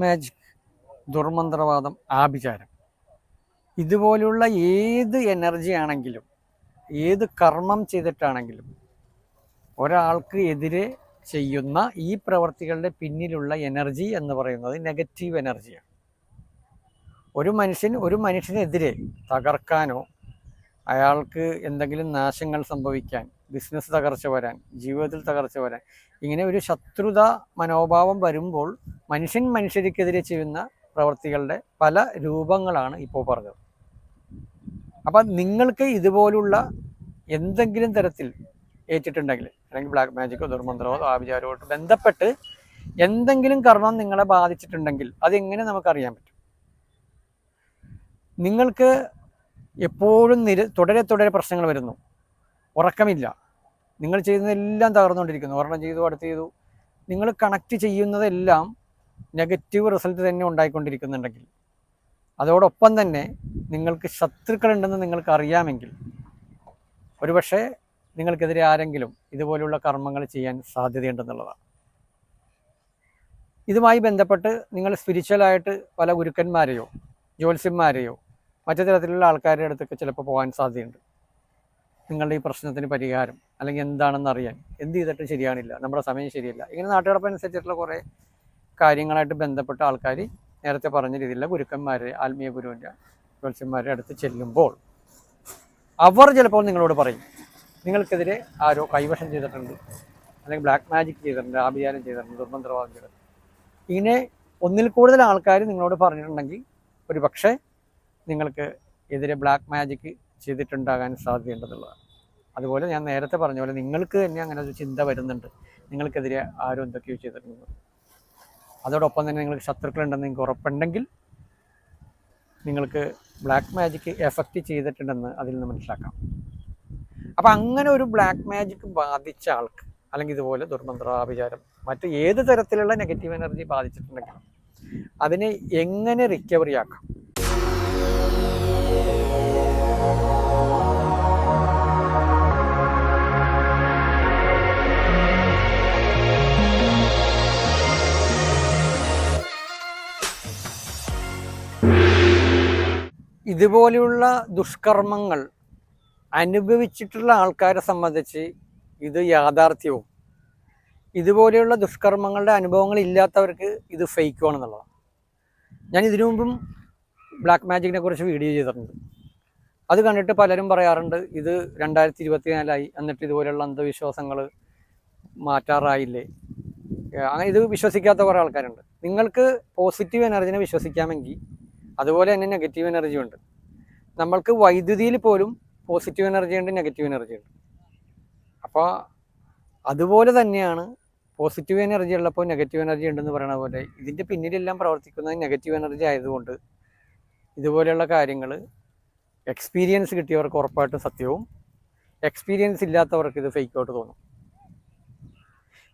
Magic ദുർമന്ത്രവാദം ആഭിചാരം. ഇതുപോലുള്ള ഏത് energy ആണെങ്കിലും ഏത് കർമ്മം ചെയ്തിട്ടാണെങ്കിലും ഒരാൾക്ക് എതിരെ ചെയ്യുന്ന ഈ പ്രവർത്തികളുടെ പിന്നിലുള്ള എനർജി എന്ന് പറയുന്നത് നെഗറ്റീവ് എനർജിയാണ് ഒരു മനുഷ്യൻ ഒരു മനുഷ്യനെതിരെ തകർക്കാനോ അയാൾക്ക് എന്തെങ്കിലും നാശങ്ങൾ സംഭവിക്കാൻ ബിസിനസ് തകർച്ച വരാൻ ജീവിതത്തിൽ തകർച്ച വരാൻ ഇങ്ങനെ ഒരു ശത്രുത മനോഭാവം വരുമ്പോൾ മനുഷ്യൻ മനുഷ്യർക്കെതിരെ ചെയ്യുന്ന പ്രവൃത്തികളുടെ പല രൂപങ്ങളാണ് ഇപ്പോൾ പറഞ്ഞത്. അപ്പം നിങ്ങൾക്ക് ഇതുപോലുള്ള എന്തെങ്കിലും തരത്തിൽ ഏറ്റിട്ടുണ്ടെങ്കിൽ അല്ലെങ്കിൽ ബ്ലാക്ക് മാജിക്കോ ദുർമന്ത്രമോ ആഭിചാരമായിട്ട് ബന്ധപ്പെട്ട് എന്തെങ്കിലും കർമ്മം നിങ്ങളെ ബാധിച്ചിട്ടുണ്ടെങ്കിൽ അതെങ്ങനെ നമുക്കറിയാൻ പറ്റും? നിങ്ങൾക്ക് എപ്പോഴും നിര തുടരെ തുടരെ പ്രശ്നങ്ങൾ വരുന്നു. ഉറക്കമില്ല. നിങ്ങൾ ചെയ്യുന്നതെല്ലാം തകർന്നുകൊണ്ടിരിക്കുന്നു. ഒരെണ്ണം ചെയ്തു അടുത്ത് ചെയ്തു. നിങ്ങൾ കണക്ട് ചെയ്യുന്നതെല്ലാം നെഗറ്റീവ് റിസൾട്ട് തന്നെ ഉണ്ടായിക്കൊണ്ടിരിക്കുന്നുണ്ടെങ്കിൽ അതോടൊപ്പം തന്നെ നിങ്ങൾക്ക് ശത്രുക്കളുണ്ടെന്ന് നിങ്ങൾക്ക് അറിയാമെങ്കിൽ ഒരുപക്ഷെ നിങ്ങൾക്കെതിരെ ആരെങ്കിലും ഇതുപോലുള്ള കർമ്മങ്ങൾ ചെയ്യാൻ സാധ്യതയുണ്ടെന്നുള്ളതാണ്. ഇതുമായി ബന്ധപ്പെട്ട് നിങ്ങൾ സ്പിരിച്വലായിട്ട് പല ഗുരുക്കന്മാരെയോ ജ്യോത്സ്യന്മാരെയോ മറ്റു തരത്തിലുള്ള ആൾക്കാരുടെ അടുത്തൊക്കെ ചിലപ്പോൾ പോകാൻ സാധ്യതയുണ്ട്. നിങ്ങളുടെ ഈ പ്രശ്നത്തിന് പരിഹാരം അല്ലെങ്കിൽ എന്താണെന്ന് അറിയാൻ എന്ത് ചെയ്തിട്ടും ശരിയാണില്ല നമ്മുടെ സമയം ശരിയല്ല. ഇങ്ങനെ നാട്ടുകടപ്പനുസരിച്ചിട്ടുള്ള കുറേ കാര്യങ്ങളായിട്ട് ബന്ധപ്പെട്ട ആൾക്കാർ നേരത്തെ പറഞ്ഞ രീതിയിലുള്ള ഗുരുക്കന്മാരെ ആത്മീയ ഗുരുവിന്റെ ജ്യോത്സ്യന്മാരുടെ അടുത്ത് ചെല്ലുമ്പോൾ അവർ ചിലപ്പോൾ നിങ്ങളോട് പറയും നിങ്ങൾക്കെതിരെ ആരോ കൈവശം ചെയ്തിട്ടുണ്ട് അല്ലെങ്കിൽ ബ്ലാക്ക് മാജിക് ചെയ്തിട്ടുണ്ട് ആഭിചാരം ചെയ്തിട്ടുണ്ട് ദുർമന്ത്രവാദം ചെയ്തിട്ടുണ്ട്. ഇങ്ങനെ ഒന്നിൽ കൂടുതൽ ആൾക്കാർ നിങ്ങളോട് പറഞ്ഞിട്ടുണ്ടെങ്കിൽ ഒരു പക്ഷേ നിങ്ങൾക്ക് എതിരെ ബ്ലാക്ക് മാജിക്ക് ചെയ്തിട്ടുണ്ടാകാൻ സാധ്യതയുണ്ടെന്നുള്ളതാണ്. അതുപോലെ ഞാൻ നേരത്തെ പറഞ്ഞ പോലെ നിങ്ങൾക്ക് തന്നെ അങ്ങനെ ഒരു ചിന്ത വരുന്നുണ്ട്. നിങ്ങൾക്കെതിരെ ആരും എന്തൊക്കെയോ ചെയ്തിട്ടുണ്ട്. അതോടൊപ്പം തന്നെ നിങ്ങൾക്ക് ശത്രുക്കളുണ്ടെന്ന് നിങ്ങൾക്ക് ഉറപ്പുണ്ടെങ്കിൽ നിങ്ങൾക്ക് ബ്ലാക്ക് മാജിക്ക് എഫക്റ്റ് ചെയ്തിട്ടുണ്ടെന്ന് അതിൽ നിന്ന് മനസ്സിലാക്കാം. അപ്പം അങ്ങനെ ഒരു ബ്ലാക്ക് മാജിക്ക് ബാധിച്ച ആൾക്ക് അല്ലെങ്കിൽ ഇതുപോലെ ദുർമന്ത്രാഭിചാരം മറ്റ് ഏത് തരത്തിലുള്ള നെഗറ്റീവ് എനർജി ബാധിച്ചിട്ടുണ്ടെങ്കിലും അതിനെ എങ്ങനെ റിക്കവറി ആക്കാം? ഇതുപോലെയുള്ള ദുഷ്കർമ്മങ്ങൾ അനുഭവിച്ചിട്ടുള്ള ആൾക്കാരെ സംബന്ധിച്ച് ഇത് യാഥാർത്ഥ്യവും. ഇതുപോലെയുള്ള ദുഷ്കർമ്മങ്ങളുടെ അനുഭവങ്ങൾ ഇല്ലാത്തവർക്ക് ഇത് ഫേക്കുവാണെന്നുള്ളതാണ് ഞാൻ ഇതിനു മുമ്പും ബ്ലാക്ക് മാജിക്കിനെ കുറിച്ച് വീഡിയോ ചെയ്തിട്ടുണ്ട്. അത് കണ്ടിട്ട് പലരും പറയാറുണ്ട് ഇത് രണ്ടായിരത്തി ഇരുപത്തിനാലായി എന്നിട്ട് ഇതുപോലെയുള്ള അന്ധവിശ്വാസങ്ങൾ മാറ്റാറായില്ലേ? അങ്ങനെ ഇത് വിശ്വസിക്കാത്ത കുറേ ആൾക്കാരുണ്ട്. നിങ്ങൾക്ക് പോസിറ്റീവ് എനർജിനെ വിശ്വസിക്കാമെങ്കിൽ അതുപോലെ തന്നെ നെഗറ്റീവ് എനർജി ഉണ്ട്. നമ്മൾക്ക് വൈദ്യുതിയിൽ പോലും പോസിറ്റീവ് എനർജി ഉണ്ട് നെഗറ്റീവ് എനർജി ഉണ്ട്. അപ്പോൾ അതുപോലെ തന്നെയാണ് പോസിറ്റീവ് എനർജി ഉള്ളപ്പോൾ നെഗറ്റീവ് എനർജി ഉണ്ടെന്ന് പറയുന്ന പോലെ ഇതിന്റെ പിന്നിലെല്ലാം പ്രവർത്തിക്കുന്നത് നെഗറ്റീവ് എനർജി ആയതുകൊണ്ട് ഇതുപോലെയുള്ള കാര്യങ്ങൾ എക്സ്പീരിയൻസ് കിട്ടിയവർക്ക് ഉറപ്പായിട്ടും സത്യവും എക്സ്പീരിയൻസ് ഇല്ലാത്തവർക്ക് ഇത് ഫേക്ക് ആയിട്ട് തോന്നും.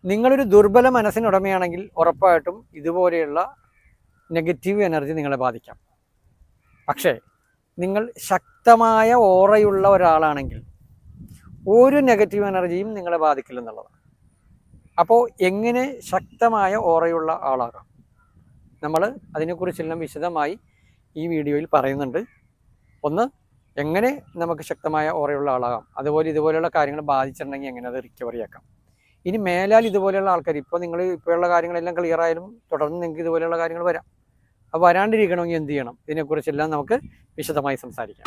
നിങ്ങളൊരു ദുർബല മനസ്സിനുടമയാണെങ്കിൽ ഉറപ്പായിട്ടും ഇതുപോലെയുള്ള നെഗറ്റീവ് എനർജി നിങ്ങളെ ബാധിക്കാം. പക്ഷേ നിങ്ങൾ ശക്തമായ ഓറയുള്ള ഒരാളാണെങ്കിൽ ഒരു നെഗറ്റീവ് എനർജിയും നിങ്ങളെ ബാധിക്കില്ലെന്നുള്ളതാണ്. അപ്പോൾ എങ്ങനെ ശക്തമായ ഓറയുള്ള ആളാകാം? നമ്മൾ അതിനെക്കുറിച്ചെല്ലാം വിശദമായി ഈ വീഡിയോയിൽ പറയുന്നുണ്ട്. ഒന്ന് എങ്ങനെ നമുക്ക് ശക്തമായ ഓറയുള്ള ആളാകാം? അതുപോലെ ഇതുപോലെയുള്ള കാര്യങ്ങൾ ബാധിച്ചിട്ടുണ്ടെങ്കിൽ എങ്ങനെ അത് റിക്കവറി ആക്കാം? ഇനി മേലാൽ ഇതുപോലെയുള്ള ആൾക്കാർ ഇപ്പോൾ നിങ്ങൾ ഇപ്പോഴുള്ള കാര്യങ്ങളെല്ലാം ക്ലിയർ ആയാലും തുടർന്ന് നിങ്ങൾക്ക് ഇതുപോലെയുള്ള കാര്യങ്ങൾ വരാം. അപ്പോൾ വരാണ്ടിരിക്കണമെങ്കിൽ എന്ത് ചെയ്യണം? ഇതിനെക്കുറിച്ചെല്ലാം നമുക്ക് വിശദമായി സംസാരിക്കാം.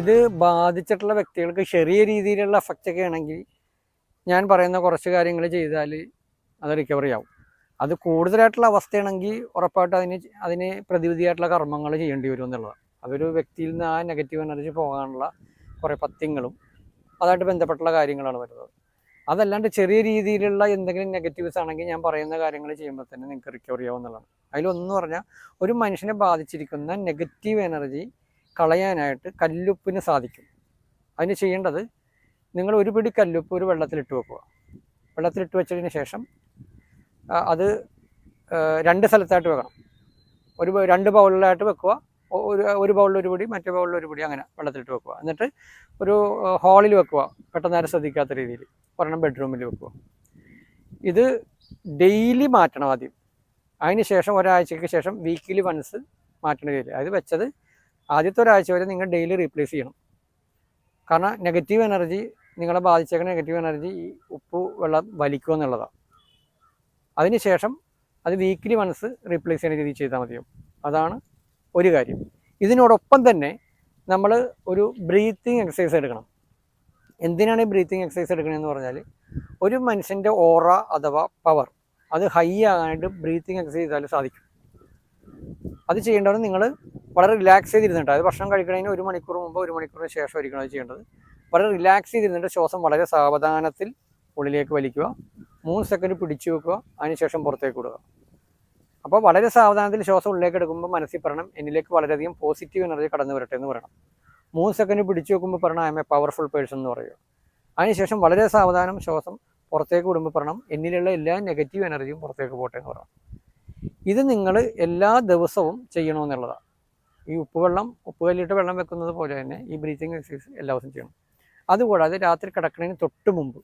ഇത് ബാധിച്ചിട്ടുള്ള വ്യക്തികൾക്ക് ചെറിയ രീതിയിലുള്ള എഫക്റ്റ് ഒക്കെ ആണെങ്കിൽ ഞാൻ പറയുന്ന കുറച്ച് കാര്യങ്ങൾ ചെയ്താൽ അത് റിക്കവറി ആവും. അത് കൂടുതലായിട്ടുള്ള അവസ്ഥയാണെങ്കിൽ ഉറപ്പായിട്ട് അതിന് അതിന് പ്രതിവിധിയായിട്ടുള്ള കർമ്മങ്ങൾ ചെയ്യേണ്ടി വരും എന്നുള്ളതാണ്. അതൊരു വ്യക്തിയിൽ നിന്ന് ആ നെഗറ്റീവ് എനർജി പോകാനുള്ള കുറേ പത്യങ്ങളും അതായിട്ട് ബന്ധപ്പെട്ടുള്ള കാര്യങ്ങളാണ് വരുന്നത്. അതല്ലാണ്ട് ചെറിയ രീതിയിലുള്ള എന്തെങ്കിലും നെഗറ്റീവ്സ് ആണെങ്കിൽ ഞാൻ പറയുന്ന കാര്യങ്ങൾ ചെയ്യുമ്പോൾ തന്നെ നിങ്ങൾക്ക് റിക്കവറി ആവുന്നതാണ് അതിലൊന്നു പറഞ്ഞാൽ ഒരു മനുഷ്യനെ ബാധിച്ചിരിക്കുന്ന നെഗറ്റീവ് എനർജി കളയാനായിട്ട് കല്ലുപ്പിന് സാധിക്കും. അതിന് ചെയ്യേണ്ടത് നിങ്ങൾ ഒരു പിടി കല്ലുപ്പ് ഒരു വെള്ളത്തിലിട്ട് വെക്കുക. വെള്ളത്തിലിട്ട് വെച്ചതിന് ശേഷം അത് രണ്ട് സ്ഥലത്തായിട്ട് വെക്കണം. ഒരു രണ്ട് ബൗളിലായിട്ട് വെക്കുക. ഒരു ഒരു ബൗളിൽ ഒരു പിടി മറ്റേ ബൗളിൽ ഒരു പിടി അങ്ങനെ വെള്ളത്തിലിട്ട് വെക്കുക. എന്നിട്ട് ഒരു ഹാളിൽ വെക്കുക. പെട്ടെന്ന് ആരും ശ്രദ്ധിക്കാത്ത രീതിയിൽ. ഒരെണ്ണം ബെഡ്റൂമിൽ വെക്കുക. ഇത് ഡെയിലി മാറ്റണം ആദ്യം. അതിന് ശേഷം ഒരാഴ്ചയ്ക്ക് ശേഷം വീക്കിലി വൺസ് മാറ്റേണ്ട രീതിയിൽ അത് വെച്ചത് ആദ്യത്തെ ഒരാഴ്ച വരെ നിങ്ങൾ ഡെയിലി റീപ്ലേസ് ചെയ്യണം. കാരണം നെഗറ്റീവ് എനർജി നിങ്ങളെ ബാധിച്ചേക്കുന്ന നെഗറ്റീവ് എനർജി ഈ ഉപ്പ് വെള്ളം വലിക്കുക എന്നുള്ളതാണ്. അതിനുശേഷം അത് വീക്കിലി മനസ്സ് റീപ്ലേസ് ചെയ്യുന്ന രീതിയിൽ ചെയ്താൽ മതിയാവും. അതാണ് ഒരു കാര്യം. ഇതിനോടൊപ്പം തന്നെ നമ്മൾ ഒരു ബ്രീത്തിങ് എക്സസൈസ് എടുക്കണം. എന്തിനാണ് ഈ ബ്രീത്തിങ് എക്സസൈസ് എടുക്കണമെന്ന് പറഞ്ഞാൽ ഒരു മനുഷ്യന്റെ ഓറ അഥവാ പവർ അത് ഹൈ ആകാനായിട്ട് ബ്രീത്തിങ് എക്സസൈസ് ചെയ്താൽ സാധിക്കും. അത് ചെയ്യേണ്ടത് നിങ്ങൾ വളരെ റിലാക്സ് ചെയ്തിരുന്നിട്ട് അത് ഭക്ഷണം കഴിക്കുന്നതിന് ഒരു മണിക്കൂർ മുമ്പ് ഒരു മണിക്കൂറിന് ശേഷം ആയിരിക്കണം അത് ചെയ്യേണ്ടത്. വളരെ റിലാക്സ് ചെയ്തിരുന്നിട്ട് ശ്വാസം വളരെ സാവധാനത്തിൽ ഉള്ളിലേക്ക് വലിക്കുക. മൂന്ന് സെക്കൻഡ് പിടിച്ചു വെക്കുക. അതിനുശേഷം പുറത്തേക്ക് വിടുക അപ്പോൾ വളരെ സാവധാനത്തിൽ ശ്വാസം ഉള്ളിലേക്ക് എടുക്കുമ്പോൾ മനസ്സിൽ പറയണം എന്നിലേക്ക് വളരെയധികം പോസിറ്റീവ് എനർജി കടന്നു വരട്ടെ എന്ന് പറയണം. മൂന്ന് സെക്കൻഡ് പിടിച്ചു വെക്കുമ്പോൾ പറയണം I am a powerful person എന്ന് പറയുക. അതിനുശേഷം വളരെ സാവധാനം ശ്വാസം പുറത്തേക്ക് വിടുമ്പോൾ പറയണം എന്നിലുള്ള എല്ലാ നെഗറ്റീവ് എനർജിയും പുറത്തേക്ക് പോട്ടെ എന്ന് പറയണം. ഇത് നിങ്ങൾ എല്ലാ ദിവസവും ചെയ്യണമെന്നുള്ളതാണ് ഈ ഉപ്പുവെള്ളം ഉപ്പ് കല്ലിട്ട് വെള്ളം വെക്കുന്നത് പോലെ തന്നെ ഈ ബ്രീത്തിങ് എക്സസൈസ് എല്ലാ ദിവസവും ചെയ്യണം. അതുകൂടാതെ രാത്രി കിടക്കുന്നതിന് തൊട്ട് മുമ്പ്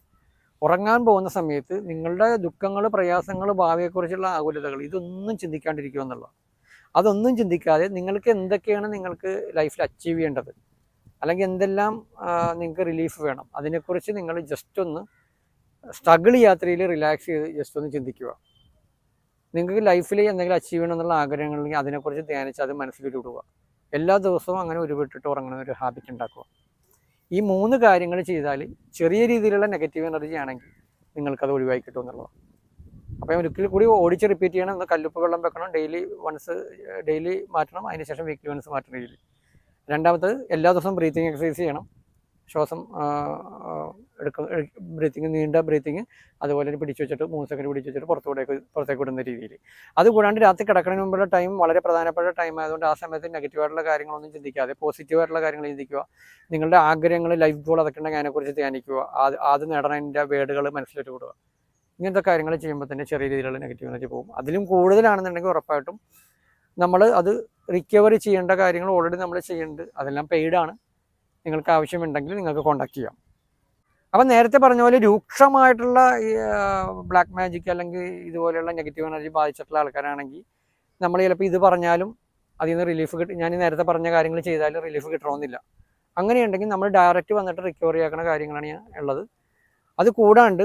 ഉറങ്ങാൻ പോകുന്ന സമയത്ത് നിങ്ങളുടെ ദുഃഖങ്ങൾ പ്രയാസങ്ങൾ ഭാവിയെക്കുറിച്ചുള്ള ആകുലതകൾ ഇതൊന്നും ചിന്തിക്കാണ്ടിരിക്കുക എന്നുള്ളത് അതൊന്നും ചിന്തിക്കാതെ നിങ്ങൾക്ക് എന്തൊക്കെയാണ് നിങ്ങൾക്ക് ലൈഫിൽ അച്ചീവ് ചെയ്യേണ്ടത്? അല്ലെങ്കിൽ എന്തെല്ലാം നിങ്ങൾക്ക് റിലീഫ് വേണം? അതിനെക്കുറിച്ച് നിങ്ങൾ ജസ്റ്റ് ഒന്ന് സ്ട്രഗിൾ യാത്രയിൽ റിലാക്സ് ചെയ്ത് ജസ്റ്റ് ഒന്ന് ചിന്തിക്കുക. നിങ്ങൾക്ക് ലൈഫിൽ എന്തെങ്കിലും അച്ചീവ് ചെയ്യണം എന്നുള്ള ആഗ്രഹങ്ങളുണ്ടെങ്കിൽ അതിനെക്കുറിച്ച് ധ്യാനിച്ച് അത് മനസ്സിൽ വിടുക എല്ലാ ദിവസവും അങ്ങനെ ഉരുവിട്ടിട്ട് ഉറങ്ങുന്ന ഒരു ഹാബിറ്റ് ഉണ്ടാക്കുക. ഈ മൂന്ന് കാര്യങ്ങൾ ചെയ്താൽ ചെറിയ രീതിയിലുള്ള നെഗറ്റീവ് എനർജി ആണെങ്കിൽ നിങ്ങൾക്കത് ഒഴിവായി കിട്ടും എന്നുള്ളതാണ്. അപ്പോൾ ഒരിക്കൽ കൂടി ഓടിച്ച് റിപ്പീറ്റ് ചെയ്യണം. ഒന്ന് കല്ലുപ്പ് വെള്ളം വെക്കണം. ഡെയിലി വൺസ് ഡെയിലി മാറ്റണം. അതിനുശേഷം വീക്ക്ലി വൺസ് മാറ്റണം. രണ്ടാമത് എല്ലാ ദിവസവും ബ്രീത്തിങ് എക്സസൈസ് ചെയ്യണം. ശ്വാസം എടുക്കുന്ന ബ്രീത്തിങ് നീണ്ട ബ്രീത്തിങ് അതുപോലെ തന്നെ പിടിച്ചു വെച്ചിട്ട് മൂന്ന് സെക്കൻഡ് പിടിച്ചു വെച്ചിട്ട് പുറത്തുകൂടെയൊക്കെ പുറത്തേക്ക് വിടുന്ന രീതിയിൽ. അതുകൂടാണ്ട് രാത്രി കിടക്കുന്നതിന് മുമ്പുള്ള ടൈം വളരെ പ്രധാനപ്പെട്ട ടൈം ആയതുകൊണ്ട് ആ സമയത്ത് നെഗറ്റീവായിട്ടുള്ള കാര്യങ്ങളൊന്നും ചിന്തിക്കാതെ പോസിറ്റീവായിട്ടുള്ള കാര്യങ്ങൾ ചിന്തിക്കുക. നിങ്ങളുടെ ആഗ്രഹങ്ങൾ ലൈഫ് ഗോൾ അതൊക്കെ ഉണ്ടെങ്കിൽ അതിനെക്കുറിച്ച് ധ്യാനിക്കുക. അത് അത് നേടണതിന്റെ വേടുകൾ മനസ്സിലിട്ട് വിടുക ഇങ്ങനത്തെ കാര്യങ്ങൾ ചെയ്യുമ്പോൾ തന്നെ ചെറിയ രീതിയിലുള്ള നെഗറ്റീവ് എനർജി പോകും. അതിലും കൂടുതലാണെന്നുണ്ടെങ്കിൽ ഉറപ്പായിട്ടും നമ്മൾ അത് റിക്കവറി ചെയ്യേണ്ട കാര്യങ്ങൾ ഓൾറെഡി നമ്മൾ ചെയ്യുന്നുണ്ട് അതെല്ലാം പെയ്ഡാണ് നിങ്ങൾക്ക് ആവശ്യമുണ്ടെങ്കിൽ നിങ്ങൾക്ക് കോൺടാക്ട് ചെയ്യാം. അപ്പം നേരത്തെ പറഞ്ഞ പോലെ രൂക്ഷമായിട്ടുള്ള ബ്ലാക്ക് മാജിക് അല്ലെങ്കിൽ ഇതുപോലെയുള്ള നെഗറ്റീവ് എനർജി ബാധിച്ചിട്ടുള്ള ആൾക്കാരാണെങ്കിൽ നമ്മൾ ചിലപ്പോൾ ഇത് പറഞ്ഞാലും അതിൽ നിന്ന് റിലീഫ് കിട്ടും ഞാൻ നേരത്തെ പറഞ്ഞ കാര്യങ്ങൾ ചെയ്താലും റിലീഫ് കിട്ടണമെന്നില്ല. അങ്ങനെയുണ്ടെങ്കിൽ നമ്മൾ ഡയറക്റ്റ് വന്നിട്ട് റിക്കവറി ആക്കുന്ന കാര്യങ്ങളാണ് ഉള്ളത്. അത് കൂടാണ്ട്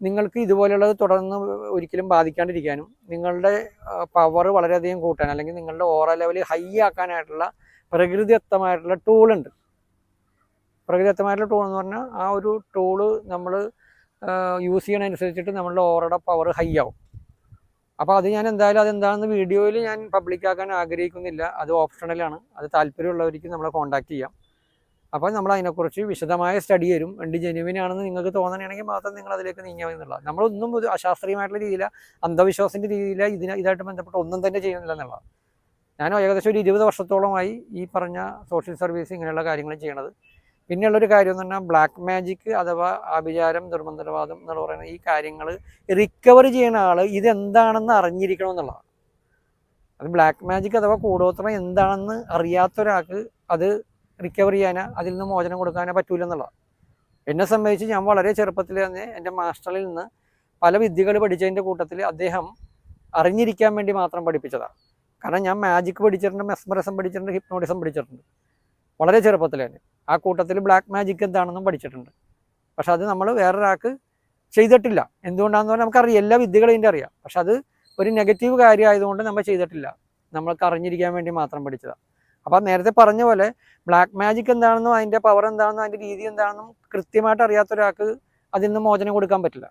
നിങ്ങൾക്ക് ഇതുപോലെയുള്ളത് തുടർന്ന് ഒരിക്കലും ബാധിക്കാണ്ടിരിക്കാനും നിങ്ങളുടെ പവർ വളരെയധികം കൂട്ടാൻ അല്ലെങ്കിൽ നിങ്ങളുടെ ഓറ ലെവൽ ഹൈ ആക്കാനായിട്ടുള്ള പ്രകൃതിദത്തമായിട്ടുള്ള ടൂളുണ്ട് പ്രകൃതിദത്തമായിട്ടുള്ള ടൂൾ എന്ന് പറഞ്ഞാൽ ആ ഒരു ടൂൾ നമ്മൾ യൂസ് ചെയ്യണതനുസരിച്ചിട്ട് നമ്മളുടെ ഓറയുടെ പവർ ഹൈ ആവും. അപ്പോൾ അത് ഞാൻ എന്തായാലും അതെന്താണെന്ന് വീഡിയോയിൽ ഞാൻ പബ്ലിക്കാക്കാൻ ആഗ്രഹിക്കുന്നില്ല. അത് ഓപ്ഷണലാണ് അത് താല്പര്യമുള്ളവർക്ക് നമ്മളെ കോൺടാക്ട് ചെയ്യാം. അപ്പോൾ നമ്മൾ അതിനെക്കുറിച്ച് വിശദമായ സ്റ്റഡി തരും. രണ്ട് ജെനുവിൻ ആണെന്ന് നിങ്ങൾക്ക് തോന്നണമെങ്കിൽ മാത്രം നിങ്ങൾ അതിലേക്ക് നീങ്ങാൻ എന്നുള്ളത് നമ്മളൊന്നും ഒരു അശാസ്ത്രീയമായിട്ടുള്ള രീതിയില അന്ധവിശ്വാസത്തിന്റെ രീതിയിൽ ഇതിന് ഇതായിട്ട് ബന്ധപ്പെട്ട് ഒന്നും തന്നെ ചെയ്യുന്നില്ല എന്നുള്ളത് ഞാൻ ഏകദേശം ഒരു ഇരുപത് വർഷത്തോളമായി ഈ പറഞ്ഞ സോഷ്യൽ സർവീസ് ഇങ്ങനെയുള്ള കാര്യങ്ങൾ ചെയ്യണത്. പിന്നെയുള്ളൊരു കാര്യം എന്ന് പറഞ്ഞാൽ ബ്ലാക്ക് മാജിക് അഥവാ ആഭിചാരം ദുർമന്ത്രവാദം എന്ന് പറയുന്ന ഈ കാര്യങ്ങൾ റിക്കവർ ചെയ്യുന്ന ആൾ ഇതെന്താണെന്ന് അറിഞ്ഞിരിക്കണം എന്നുള്ളതാണ്. അത് ബ്ലാക്ക് മാജിക് അഥവാ കൂടോത്രം എന്താണെന്ന് അറിയാത്ത ഒരാൾക്ക് അത് റിക്കവർ ചെയ്യാനോ അതിൽ നിന്ന് മോചനം കൊടുക്കാനോ പറ്റൂല എന്നുള്ളതാണ്. എന്നെ സംബന്ധിച്ച് ഞാൻ വളരെ ചെറുപ്പത്തിൽ തന്നെ എന്റെ മാസ്റ്ററിൽ നിന്ന് പല വിദ്യകൾ പഠിച്ചതിന്റെ കൂട്ടത്തിൽ അദ്ദേഹം അറിഞ്ഞിരിക്കാൻ വേണ്ടി മാത്രം പഠിപ്പിച്ചതാണ്. കാരണം ഞാൻ മാജിക് പഠിച്ചിട്ടുണ്ട് മെസ്മറിസം പഠിച്ചിട്ടുണ്ട് ഹിപ്നോട്ടിസം പഠിച്ചിട്ടുണ്ട്. വളരെ ചെറുപ്പത്തിൽ തന്നെ. ആ കൂട്ടത്തിൽ ബ്ലാക്ക് മാജിക് എന്താണെന്നും പഠിച്ചിട്ടുണ്ട്. പക്ഷെ അത് നമ്മൾ വേറൊരാൾക്ക് ചെയ്തിട്ടില്ല. എന്തുകൊണ്ടാണെന്ന് പറഞ്ഞാൽ നമുക്കറിയാം എല്ലാ വിദ്യകളും ഇതിന്റെ അറിയാം. പക്ഷെ അത് ഒരു നെഗറ്റീവ് കാര്യമായതുകൊണ്ട് നമ്മൾ ചെയ്തിട്ടില്ല. നമ്മൾക്ക് അറിഞ്ഞിരിക്കാൻ വേണ്ടി മാത്രം പഠിച്ചതാണ്. അപ്പം നേരത്തെ പറഞ്ഞ പോലെ ബ്ലാക്ക് മാജിക് എന്താണെന്നും അതിന്റെ പവർ എന്താണെന്നും അതിന്റെ രീതി എന്താണെന്നും കൃത്യമായിട്ട് അറിയാത്ത ഒരാൾക്ക് അതിൽ നിന്ന് മോചനം കൊടുക്കാൻ പറ്റില്ല.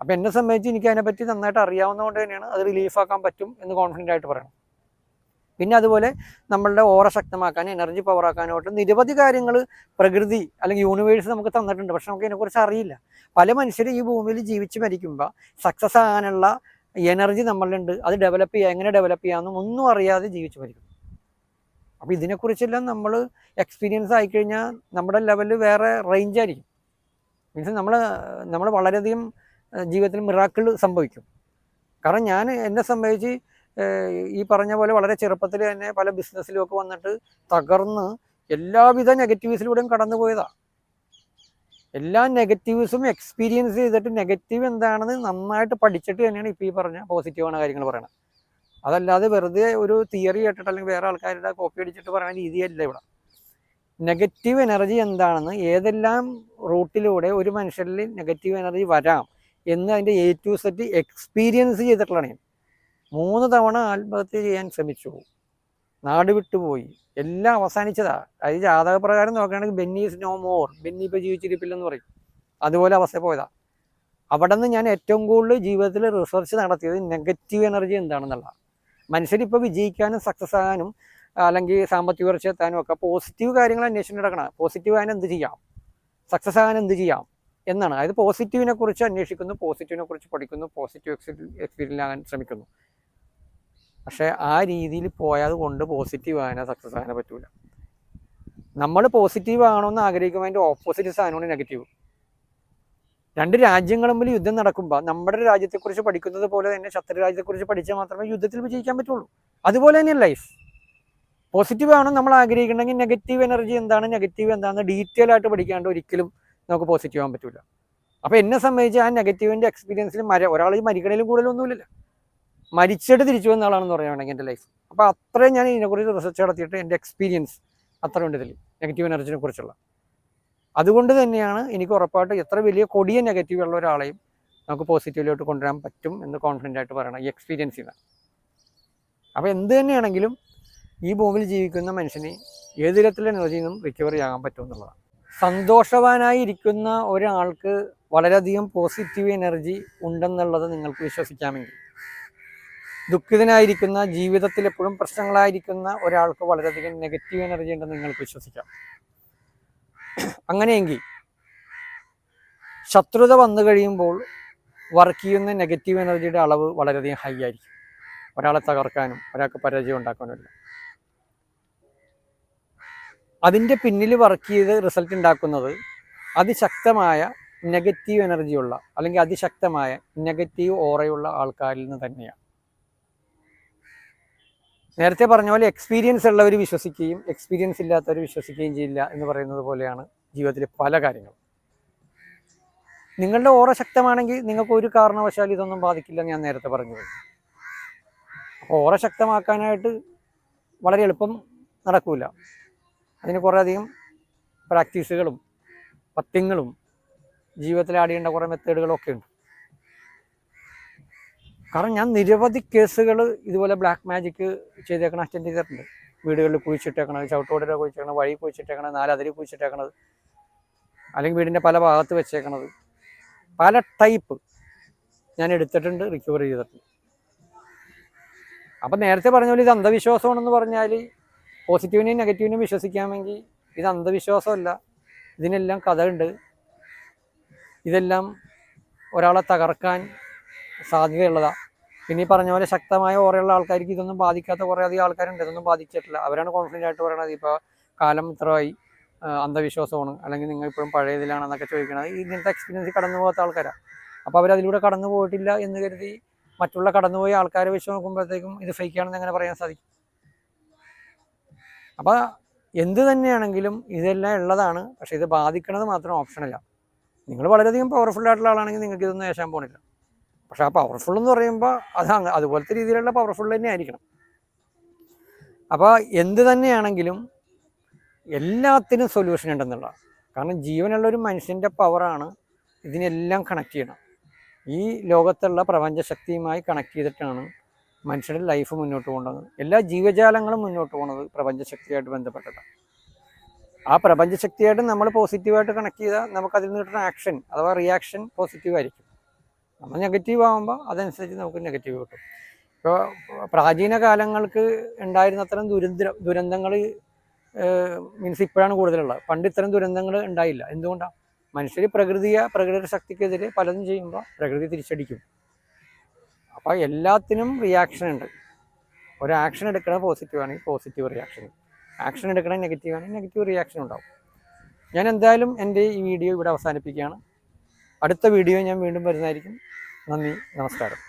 അപ്പം എന്നെ സംബന്ധിച്ച് എനിക്ക് അതിനെപ്പറ്റി നന്നായിട്ട് അറിയാവുന്നതുകൊണ്ട് തന്നെയാണ് അത് റിലീഫാക്കാൻ പറ്റും എന്ന് കോൺഫിഡന്റ് ആയിട്ട് പറയണം. പിന്നെ അതുപോലെ നമ്മളുടെ ഓറ ശക്തമാക്കാൻ എനർജി പവർ ആക്കാനായിട്ട് നിരവധി കാര്യങ്ങൾ പ്രകൃതി അല്ലെങ്കിൽ യൂണിവേഴ്സ് നമുക്ക് തന്നിട്ടുണ്ട്. പക്ഷെ നമുക്ക് ഇതിനെക്കുറിച്ച് അറിയില്ല. പല മനുഷ്യരും ഈ ഭൂമിയിൽ ജീവിച്ച് മരിക്കുമ്പോൾ സക്സസ് ആകാനുള്ള എനർജി നമ്മളിലുണ്ട്. അത് ഡെവലപ്പ് ചെയ്യുക എങ്ങനെ ഡെവലപ്പ് ചെയ്യാമെന്നും ഒന്നും അറിയാതെ ജീവിച്ച് മരിക്കും. അപ്പോൾ ഇതിനെക്കുറിച്ചെല്ലാം നമ്മൾ എക്സ്പീരിയൻസ് ആയിക്കഴിഞ്ഞാൽ നമ്മുടെ ലെവലിൽ വേറെ റേഞ്ച് ആയിരിക്കും. മീൻസ് നമ്മൾ നമ്മൾ വളരെയധികം ജീവിതത്തിൽ മിറാക്കിൾ സംഭവിക്കും. കാരണം ഞാൻ എന്നെ സംബന്ധിച്ച് ഈ പറഞ്ഞ പോലെ വളരെ ചെറുപ്പത്തിൽ തന്നെ പല ബിസിനസ്സിലും ഒക്കെ വന്നിട്ട് തകർന്ന് എല്ലാവിധ നെഗറ്റീവ്സിലൂടെയും കടന്നു പോയതാ എല്ലാ നെഗറ്റീവ്സും എക്സ്പീരിയൻസ് ചെയ്തിട്ട് നെഗറ്റീവ് എന്താണെന്ന് നന്നായിട്ട് പഠിച്ചിട്ട് തന്നെയാണ് ഇപ്പോൾ ഈ പറഞ്ഞ പോസിറ്റീവാണ് കാര്യങ്ങൾ പറയണത്. അതല്ലാതെ വെറുതെ ഒരു തിയറി കേട്ടിട്ട് അല്ലെങ്കിൽ വേറെ ആൾക്കാരുടെ കോപ്പി അടിച്ചിട്ട് പറയുന്ന രീതിയല്ല ഇവിടെ. നെഗറ്റീവ് എനർജി എന്താണെന്ന് ഏതെല്ലാം റൂട്ടിലൂടെ ഒരു മനുഷ്യരിൽ നെഗറ്റീവ് എനർജി വരാം എന്ന് അതിന്റെ എ ടു സെറ്റ് എക്സ്പീരിയൻസ് ചെയ്തിട്ടുള്ളതാണ് മൂന്ന് തവണ ആത്മഹത്യ ചെയ്യാൻ ശ്രമിച്ചു. നാട് വിട്ടുപോയി എല്ലാം അവസാനിച്ചതാ. അത് ജാതകപ്രകാരം നോക്കുകയാണെങ്കിൽ Benny is no more. Benny ഇപ്പോൾ ജീവിച്ചിരിപ്പില്ലെന്ന് പറയും. അതുപോലെ അവസ്ഥ പോയതാ. അവിടെ നിന്ന് ഞാൻ ഏറ്റവും കൂടുതൽ ജീവിതത്തിൽ റിസർച്ച് നടത്തിയത് നെഗറ്റീവ് എനർജി എന്താണെന്നുള്ള മനുഷ്യരിപ്പോൾ വിജയിക്കാനും സക്സസ് ആകാനും അല്ലെങ്കിൽ സാമ്പത്തിക ഉയർച്ച എത്താനും ഒക്കെ പോസിറ്റീവ് കാര്യങ്ങൾ അന്വേഷിച്ച് നടക്കണം. പോസിറ്റീവ് ആകാൻ എന്ത് ചെയ്യാം? സക്സസ് ആകാൻ എന്ത് ചെയ്യാം? എന്നാണ്. അതായത് പോസിറ്റീവിനെ കുറിച്ച് അന്വേഷിക്കുന്നു പോസിറ്റീവിനെ കുറിച്ച് പഠിക്കുന്നു പോസിറ്റീവ് എക്സ്പീരിയൻസ് ആകാൻ ശ്രമിക്കുന്നു. പക്ഷേ ആ രീതിയിൽ പോയത് കൊണ്ട് പോസിറ്റീവ് ആകാനോ സക്സസ് ആകാനോ പറ്റൂല. നമ്മൾ പോസിറ്റീവ് ആകണമെന്ന് ആഗ്രഹിക്കുമ്പോൾ അതിന്റെ ഓപ്പോസിറ്റ് സാധനമാണ് നെഗറ്റീവ് രണ്ട് രാജ്യങ്ങൾ തമ്മിൽ യുദ്ധം നടക്കുമ്പോൾ നമ്മുടെ രാജ്യത്തെക്കുറിച്ച് പഠിക്കുന്നത് പോലെ തന്നെ ശത്രു രാജ്യത്തെക്കുറിച്ച് പഠിച്ചാൽ മാത്രമേ യുദ്ധത്തിൽ വിജയിക്കാൻ പറ്റുള്ളൂ. അതുപോലെ തന്നെയാണ് ലൈഫ് പോസിറ്റീവ് ആണ് നമ്മൾ ആഗ്രഹിക്കണമെങ്കിൽ നെഗറ്റീവ് എനർജി എന്താണ്? നെഗറ്റീവ് എന്താണെന്ന് ഡീറ്റെയിൽ ആയിട്ട് പഠിക്കാണ്ട് ഒരിക്കലും നമുക്ക് പോസിറ്റീവ് ആകാൻ പറ്റില്ല അപ്പോൾ എന്നെ സംബന്ധിച്ച് ആ നെഗറ്റീവിന്റെ എക്സ്പീരിയൻസിൽ മര ഒരാൾ ഈ മരിക്കണേലും കൂടുതലൊന്നുമില്ലല്ലോ. മരിച്ചിട്ട് തിരിച്ചു വന്ന ആളാണെന്ന് പറയുകയാണെങ്കിൽ എന്റെ ലൈഫ് അപ്പോൾ അത്രയും ഞാൻ ഇതിനെക്കുറിച്ച് റിസർച്ച് നടത്തിയിട്ട് എന്റെ എക്സ്പീരിയൻസ് അത്രയുണ്ട് ഇതിൽ നെഗറ്റീവ് എനർജിനെ കുറിച്ചുള്ള. അതുകൊണ്ട് തന്നെയാണ് എനിക്ക് ഉറപ്പായിട്ട് എത്ര വലിയ കൊടിയ നെഗറ്റീവ് ഉള്ള ഒരാളെയും നമുക്ക് പോസിറ്റീവിലോട്ട് കൊണ്ടുവരാൻ പറ്റും എന്ന് കോൺഫിഡന്റ് ആയിട്ട് പറയണം ഈ എക്സ്പീരിയൻസ് ചെയ്താൽ അപ്പോൾ എന്ത് തന്നെയാണെങ്കിലും ഈ ഭൂമിയിൽ ജീവിക്കുന്ന മനുഷ്യന് ഏത് തരത്തിലുള്ള എനർജിയിൽ നിന്നും റിക്കവറി ആകാൻ പറ്റും എന്നുള്ളതാണ്. സന്തോഷവാനായി ഇരിക്കുന്ന ഒരാൾക്ക് വളരെയധികം പോസിറ്റീവ് എനർജി ഉണ്ടെന്നുള്ളത് നിങ്ങൾക്ക് വിശ്വസിക്കാമെങ്കിൽ ദുഃഖിതനായിരിക്കുന്ന ജീവിതത്തിൽ എപ്പോഴും പ്രശ്നങ്ങളായിരിക്കുന്ന ഒരാൾക്ക് വളരെയധികം നെഗറ്റീവ് എനർജി ഉണ്ടെന്ന് നിങ്ങൾക്ക് വിശ്വസിക്കാം. അങ്ങനെയെങ്കിൽ ശത്രുത വന്നു കഴിയുമ്പോൾ വർക്ക് ചെയ്യുന്ന നെഗറ്റീവ് എനർജിയുടെ അളവ് വളരെയധികം ഹൈ ആയിരിക്കും. ഒരാളെ തകർക്കാനും ഒരാൾക്ക് പരാജയം ഉണ്ടാക്കാനും എല്ലാം. അതിന്റെ പിന്നിൽ വർക്ക് ചെയ്ത് റിസൾട്ട് ഉണ്ടാക്കുന്നത് അതിശക്തമായ നെഗറ്റീവ് എനർജിയുള്ള അല്ലെങ്കിൽ അതിശക്തമായ നെഗറ്റീവ് ഓറയുള്ള ആൾക്കാരിൽ നിന്ന് തന്നെയാണ്. നേരത്തെ പറഞ്ഞ പോലെ എക്സ്പീരിയൻസ് ഉള്ളവർ വിശ്വസിക്കുകയും എക്സ്പീരിയൻസ് ഇല്ലാത്തവർ വിശ്വസിക്കുകയും ചെയ്യില്ല എന്ന് പറയുന്നത് പോലെയാണ് ജീവിതത്തിലെ പല കാര്യങ്ങളും. നിങ്ങളുടെ ഓറ ശക്തമാണെങ്കിൽ നിങ്ങൾക്ക് ഒരു കാരണവശാലും ഇതൊന്നും ബാധിക്കില്ല ഞാൻ നേരത്തെ പറഞ്ഞു ഓറ ശക്തമാക്കാനായിട്ട് വളരെ എളുപ്പം നടക്കില്ല അതിന് കുറേ അധികം പ്രാക്ടീസുകളും പത്യങ്ങളും ജീവിതത്തിൽ ആടിയേണ്ട കുറേ മെത്തേഡുകളൊക്കെ ഉണ്ട്. കാരണം ഞാൻ നിരവധി കേസുകൾ ഇതുപോലെ ബ്ലാക്ക് മാജിക് ചെയ്തേക്കണ അറ്റൻഡ് ചെയ്തിട്ടുണ്ട്. വീടുകളിൽ കുഴിച്ചിട്ടേക്കണത് ചവിട്ടോടര കുഴിച്ചേക്കണത് വഴി കുഴിച്ചിട്ടേക്കണത് നാലതിരി കുഴിച്ചിട്ടേക്കണത് അല്ലെങ്കിൽ വീടിന്റെ പല ഭാഗത്ത് വെച്ചേക്കണത്. പല ടൈപ്പ് ഞാൻ എടുത്തിട്ടുണ്ട് റിക്കവർ ചെയ്തിട്ടുണ്ട്. അപ്പം നേരത്തെ പറഞ്ഞ പോലെ ഇത് അന്ധവിശ്വാസമാണെന്ന് പറഞ്ഞാൽ പോസിറ്റീവിനെയും നെഗറ്റീവിനെയും വിശ്വസിക്കാമെങ്കിൽ ഇത് അന്ധവിശ്വാസമല്ല. ഇതിനെല്ലാം കഥയുണ്ട്. ഇതെല്ലാം ഒരാളെ തകർക്കാൻ സാധ്യതയുള്ളതാണ് പിന്നെ ഈ പറഞ്ഞ പോലെ ശക്തമായ ഓരോ ആൾക്കാർക്ക് ഇതൊന്നും ബാധിക്കാത്ത കുറേ അധികം ആൾക്കാരുണ്ട്. ഇതൊന്നും ബാധിച്ചിട്ടില്ല. അവരാണ് കോൺഫിഡന്റ് ആയിട്ട് പറയണത്. ഇപ്പോൾ കാലം ഇത്രയായി. അന്ധവിശ്വാസമാണ്. അല്ലെങ്കിൽ നിങ്ങൾ ഇപ്പോഴും പഴയതിലാണെന്നൊക്കെ ചോദിക്കണത്. ഇങ്ങനത്തെ എക്സ്പീരിയൻസ് കടന്നു പോകാത്ത ആൾക്കാരാണ് അപ്പോൾ അവരതിലൂടെ കടന്നു പോയിട്ടില്ല എന്ന് കരുതി മറ്റുള്ള കടന്നുപോയ ആൾക്കാരെ വെച്ച് നോക്കുമ്പോഴത്തേക്കും ഇത് ഫേക്കാണെന്ന് അങ്ങനെ പറയാൻ സാധിക്കും? അപ്പോൾ എന്ത് തന്നെയാണെങ്കിലും ഇതെല്ലാം ഉള്ളതാണ്. പക്ഷേ ഇത് ബാധിക്കണത് മാത്രം ഓപ്ഷനല്ല നിങ്ങൾ വളരെയധികം പവർഫുൾ ആയിട്ടുള്ള ആളാണെങ്കിൽ നിങ്ങൾക്ക് ഇതൊന്നും ഏശാൻ പോണില്ല. പക്ഷെ ആ പവർഫുൾ എന്ന് പറയുമ്പോൾ അത് അതുപോലത്തെ രീതിയിലുള്ള പവർഫുൾ തന്നെ ആയിരിക്കണം. അപ്പോൾ എന്ത് തന്നെയാണെങ്കിലും എല്ലാത്തിനും സൊല്യൂഷൻ ഉണ്ടെന്നുള്ള കാരണം ജീവനുള്ള ഒരു മനുഷ്യന്റെ പവറാണ് ഇതിനെല്ലാം കണക്ട് ചെയ്യണം. ഈ ലോകത്തുള്ള പ്രപഞ്ചശക്തിയുമായി കണക്ട് ചെയ്തിട്ടാണ് മനുഷ്യരുടെ ലൈഫ് മുന്നോട്ട് പോകുന്നത്. എല്ലാ ജീവജാലങ്ങളും മുന്നോട്ട് പോകുന്നത് പ്രപഞ്ചശക്തിയായിട്ട് ബന്ധപ്പെട്ടിട്ടാണ് ആ പ്രപഞ്ചശക്തിയായിട്ട് നമ്മൾ പോസിറ്റീവായിട്ട് കണക്ട് ചെയ്താൽ നമുക്കതിൽ നിന്ന് കിട്ടുന്ന ആക്ഷൻ അഥവാ റിയാക്ഷൻ പോസിറ്റീവ് ആയിരിക്കും. നമ്മൾ നെഗറ്റീവ് ആകുമ്പോൾ അതനുസരിച്ച് നമുക്ക് നെഗറ്റീവ് കിട്ടും. ഇപ്പോൾ പ്രാചീന കാലങ്ങൾക്ക് ഉണ്ടായിരുന്ന അത്തരം ദുരന്ത ദുരന്തങ്ങൾ മീൻസ് ഇപ്പോഴാണ് കൂടുതലുള്ളത്. പണ്ട് ഇത്തരം ദുരന്തങ്ങൾ ഉണ്ടായില്ല. എന്തുകൊണ്ടാണ് മനുഷ്യർ പ്രകൃതിയെ പ്രകൃതി ശക്തിക്കെതിരെ പലതും ചെയ്യുമ്പോൾ പ്രകൃതി തിരിച്ചടിക്കും. അപ്പോൾ എല്ലാത്തിനും റിയാക്ഷൻ ഉണ്ട്. ഒരു ആക്ഷൻ എടുക്കണ പോസിറ്റീവ് ആണെങ്കിൽ പോസിറ്റീവ് റിയാക്ഷൻ ആക്ഷൻ എടുക്കണ നെഗറ്റീവ് ആണെങ്കിൽ നെഗറ്റീവ് റിയാക്ഷൻ ഉണ്ടാവും. ഞാൻ എന്തായാലും എന്റെ ഈ വീഡിയോ ഇവിടെ അവസാനിപ്പിക്കുകയാണ്. അടുത്ത വീഡിയോ ഞാൻ വീണ്ടും വരുന്നതായിരിക്കും. നന്ദി നമസ്കാരം.